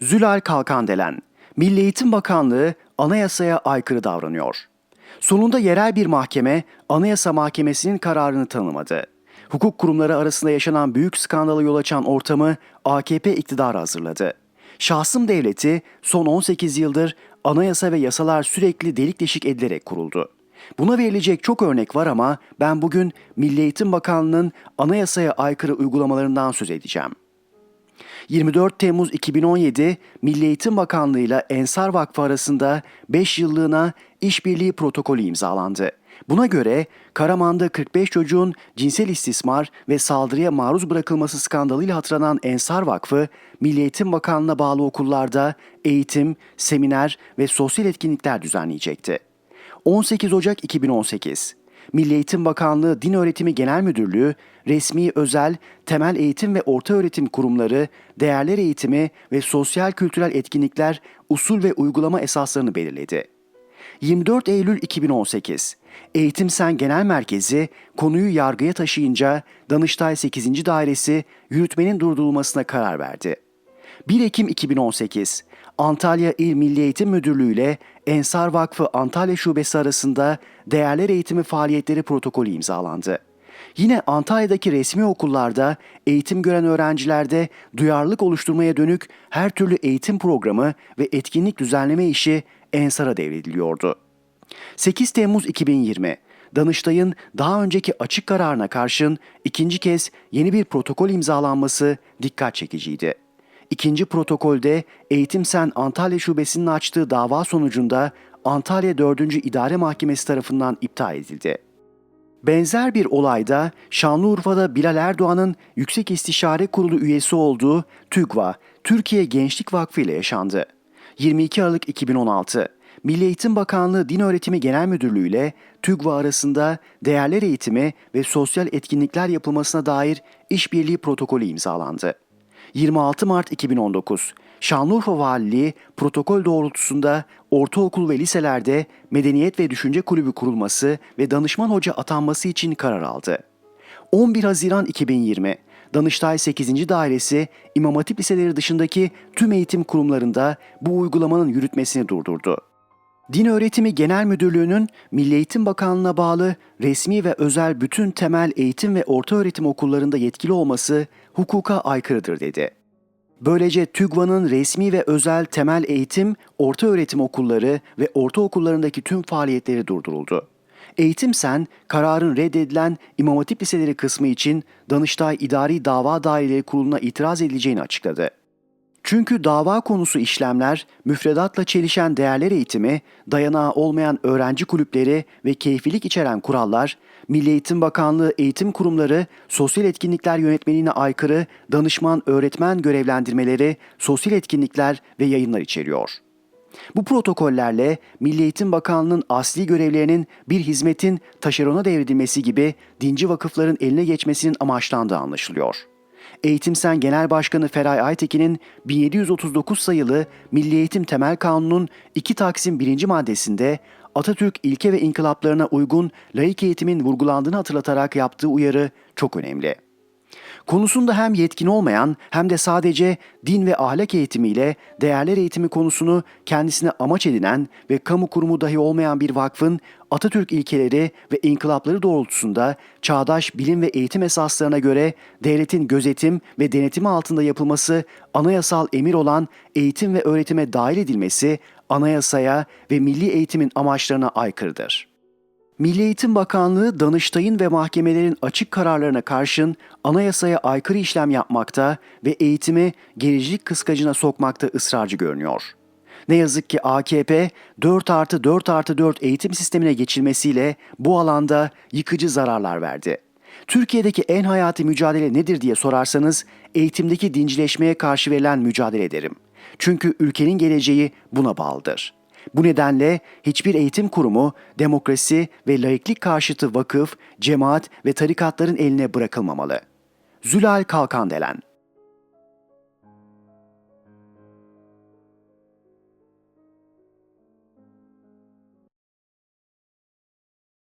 Zülal Kalkandelen, Milli Eğitim Bakanlığı anayasaya aykırı davranıyor. Sonunda yerel bir mahkeme Anayasa Mahkemesi'nin kararını tanımadı. Hukuk kurumları arasında yaşanan büyük skandala yol açan ortamı AKP iktidarı hazırladı. Şahsım devleti son 18 yıldır anayasa ve yasalar sürekli delik deşik edilerek kuruldu. Buna verilecek çok örnek var ama ben bugün Milli Eğitim Bakanlığı'nın anayasaya aykırı uygulamalarından söz edeceğim. 24 Temmuz 2017 Milli Eğitim Bakanlığı ile Ensar Vakfı arasında 5 yıllığına işbirliği protokolü imzalandı. Buna göre Karaman'da 45 çocuğun cinsel istismar ve saldırıya maruz bırakılması skandalıyla hatırlanan Ensar Vakfı, Milli Eğitim Bakanlığı'na bağlı okullarda eğitim, seminer ve sosyal etkinlikler düzenleyecekti. 18 Ocak 2018 Milli Eğitim Bakanlığı Din Öğretimi Genel Müdürlüğü, resmi özel, temel eğitim ve orta öğretim kurumları, değerler eğitimi ve sosyal kültürel etkinlikler usul ve uygulama esaslarını belirledi. 24 Eylül 2018 Eğitim Sen Genel Merkezi konuyu yargıya taşıyınca Danıştay 8. Dairesi yürütmenin durdurulmasına karar verdi. 1 Ekim 2018 Antalya İl Milli Eğitim Müdürlüğü ile Ensar Vakfı Antalya Şubesi arasında değerler eğitimi faaliyetleri protokolü imzalandı. Yine Antalya'daki resmi okullarda eğitim gören öğrencilerde duyarlılık oluşturmaya dönük her türlü eğitim programı ve etkinlik düzenleme işi Ensar'a devrediliyordu. 8 Temmuz 2020 Danıştay'ın daha önceki açık kararına karşın ikinci kez yeni bir protokol imzalanması dikkat çekiciydi. İkinci protokolde Eğitim Sen Antalya Şubesi'nin açtığı dava sonucunda Antalya 4. İdare Mahkemesi tarafından iptal edildi. Benzer bir olayda Şanlıurfa'da Bilal Erdoğan'ın Yüksek İstişare Kurulu üyesi olduğu TÜGVA, Türkiye Gençlik Vakfı ile yaşandı. 22 Aralık 2016 Milli Eğitim Bakanlığı Din Öğretimi Genel Müdürlüğü ile TÜGVA arasında değerler eğitimi ve sosyal etkinlikler yapılmasına dair işbirliği protokolü imzalandı. 26 Mart 2019 Şanlıurfa Valiliği protokol doğrultusunda ortaokul ve liselerde Medeniyet ve Düşünce Kulübü kurulması ve danışman hoca atanması için karar aldı. 11 Haziran 2020 Danıştay 8. Dairesi İmam Hatip liseleri dışındaki tüm eğitim kurumlarında bu uygulamanın yürütmesini durdurdu. Din Öğretimi Genel Müdürlüğü'nün Milli Eğitim Bakanlığı'na bağlı resmi ve özel bütün temel eğitim ve orta öğretim okullarında yetkili olması hukuka aykırıdır dedi. Böylece TÜGVA'nın resmi ve özel temel eğitim, orta öğretim okulları ve ortaokullarındaki tüm faaliyetleri durduruldu. Eğitim Sen, kararın reddedilen İmam Hatip liseleri kısmı için Danıştay İdari Dava Daireleri Kurulu'na itiraz edileceğini açıkladı. Çünkü dava konusu işlemler, müfredatla çelişen değerler eğitimi, dayanağı olmayan öğrenci kulüpleri ve keyfilik içeren kurallar, Milli Eğitim Bakanlığı eğitim kurumları, sosyal etkinlikler yönetmeliğine aykırı danışman öğretmen görevlendirmeleri, sosyal etkinlikler ve yayınlar içeriyor. Bu protokollerle Milli Eğitim Bakanlığı'nın asli görevlerinin bir hizmetin taşerona devredilmesi gibi dinci vakıfların eline geçmesinin amaçlandığı anlaşılıyor. Eğitim Sen Genel Başkanı Feray Aytekin'in 1739 sayılı Milli Eğitim Temel Kanunu'nun 2 Taksim 1. maddesinde Atatürk ilke ve inkılaplarına uygun laik eğitimin vurgulandığını hatırlatarak yaptığı uyarı çok önemli. Konusunda hem yetkin olmayan hem de sadece din ve ahlak eğitimiyle değerler eğitimi konusunu kendisine amaç edinen ve kamu kurumu dahi olmayan bir vakfın Atatürk ilkeleri ve inkılapları doğrultusunda çağdaş bilim ve eğitim esaslarına göre devletin gözetim ve denetimi altında yapılması anayasal emir olan eğitim ve öğretime dahil edilmesi anayasaya ve milli eğitimin amaçlarına aykırıdır. Milli Eğitim Bakanlığı Danıştay'ın ve mahkemelerin açık kararlarına karşın anayasaya aykırı işlem yapmakta ve eğitimi gericilik kıskacına sokmakta ısrarcı görünüyor. Ne yazık ki AKP 4 artı 4 artı 4 eğitim sistemine geçilmesiyle bu alanda yıkıcı zararlar verdi. Türkiye'deki en hayati mücadele nedir diye sorarsanız eğitimdeki dincileşmeye karşı verilen mücadele derim. Çünkü ülkenin geleceği buna bağlıdır. Bu nedenle hiçbir eğitim kurumu demokrasi ve laiklik karşıtı vakıf, cemaat ve tarikatların eline bırakılmamalı. Zülal Kalkandelen